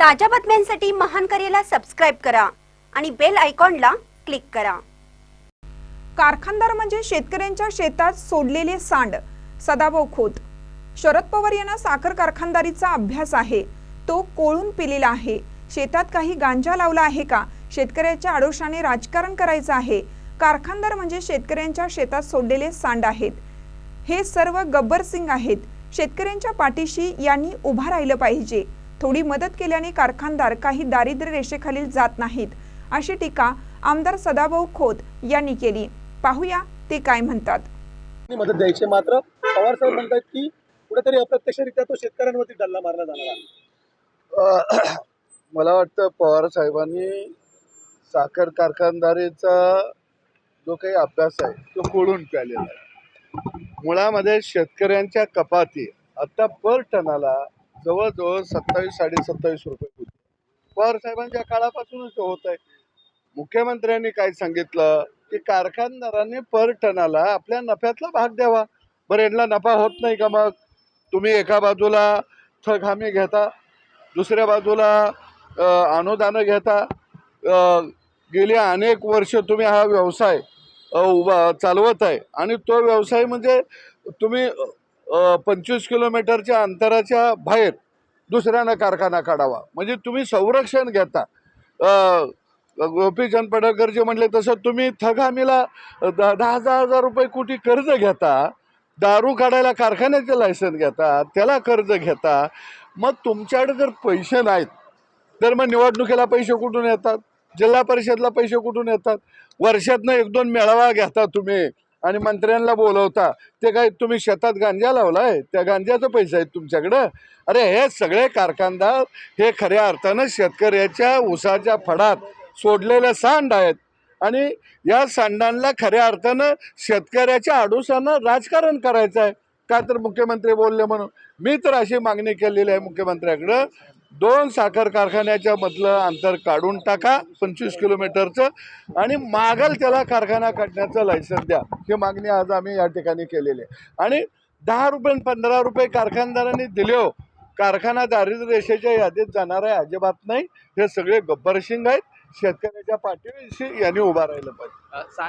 ताज्या बातम्यांसाठी महान करेला सबस्क्राईब करा आणि बेल आयकॉनला क्लिक करा. कारखानदार म्हणजे शेतकऱ्यांच्या शेतात सोडलेले सांड सदाभाऊ खोत. शरद पवार यांना साखर कारखानदारीचा अभ्यास आहे. तो कोळून पिलेला आहे. शेतात काही गांजा लावला आहे का? शेतकऱ्याच्या आडोशाने राजकारण करायचं आहे. कारखानदार म्हणजे शेतकऱ्यांच्या शेतात सोडलेले सांड आहेत. हे सर्व गब्बर सिंग आहेत. शेतकऱ्यांच्या पाठीशी यांनी उभा राहिलं पाहिजे. थोडी मदत केल्याने कारखानदार काही दारिद्र्य रेषेखालील जात नाहीत अशी टीका आमदार सदाभाऊ खोत यांनी केली. पाहूया ते काय म्हणतात. मदत द्यायची मात्र पवार साहेब म्हणतात की कुठेतरी अप्रत्यक्षरित्या तो शेतकऱ्यांवरती डल्ला मारला जाणार मला वाटतं पवार साहेबांनी साखर कारखानदारीचा जो काही अभ्यास आहे तो कोळून प्यालेला आहे. मुळामध्ये शेतकऱ्यांच्या कपाती आता पर टनाला जवळजवळ सत्तावीस साडे सत्तावीस रुपये होते. पवार साहेबांच्या काळापासूनच होत आहे मुख्यमंत्र्यांनी काय सांगितलं? की कारखानदारांनी पर टनाला आपल्या नफ्यातला भाग द्यावा. बरं यांना नफा होत नाही का मग? तुम्ही एका बाजूला थक हमी घेता दुसऱ्या बाजूला अनुदानं घेता. अ, गेली अनेक वर्ष तुम्ही हा व्यवसाय उभा चालवत आहे आणि तो व्यवसाय म्हणजे तुम्ही पंचवीस किलोमीटरच्या अंतराच्या बाहेर दुसऱ्यानं कारखाना काढावा. म्हणजे तुम्ही संरक्षण घेता. गोपीचंद पडळकर जे म्हणले तसं तुम्ही थगामीला दहा दहा हजार हजार रुपये कोटी कर्ज घेता दारू काढायला कारखान्याचे लायसन घेता त्याला कर्ज घेता मग तुमच्याकडे जर पैसे नाहीत तर मग निवडणुकीला पैसे कुठून येतात? जिल्हा परिषदला पैसे कुठून येतात? वर्षातनं एक दोन मेळावा घेता तुम्ही. आणि मंत्र्यांना बोलवता. ते काय तुम्ही शेतात गांजा लावलाय? त्या गांजाचा पैसा आहेत तुमच्याकडं? अरे हे सगळे कारखानदार हे खऱ्या अर्थानं शेतकऱ्याच्या उसाच्या फडात सोडलेल्या सांड आहेत. आणि या सांडांना खऱ्या अर्थानं शेतकऱ्याच्या आडोशानं राजकारण करायचं आहे का तर मुख्यमंत्री बोलले म्हणून. मी तर अशी मागणी केलेली आहे मुख्यमंत्र्याकडं. दोन साखर कारखान्याच्या मधलं अंतर काढून टाका पंचवीस किलोमीटरचं आणि मागल त्याला कारखाना काढण्याचं लायसन द्या. ही मागणी आज आम्ही या ठिकाणी केलेली आहे. आणि दहा रुपये आणि पंधरा रुपये कारखानदारांनी दिले हो. कारखाना दारिद्र्य रेषेच्या यादीत जाणार आहे अजिबात नाही. हे सगळे गब्बरशिंग आहेत. शेतकऱ्याच्या पाठीशी यांनी उभा राहिलं पाहिजे.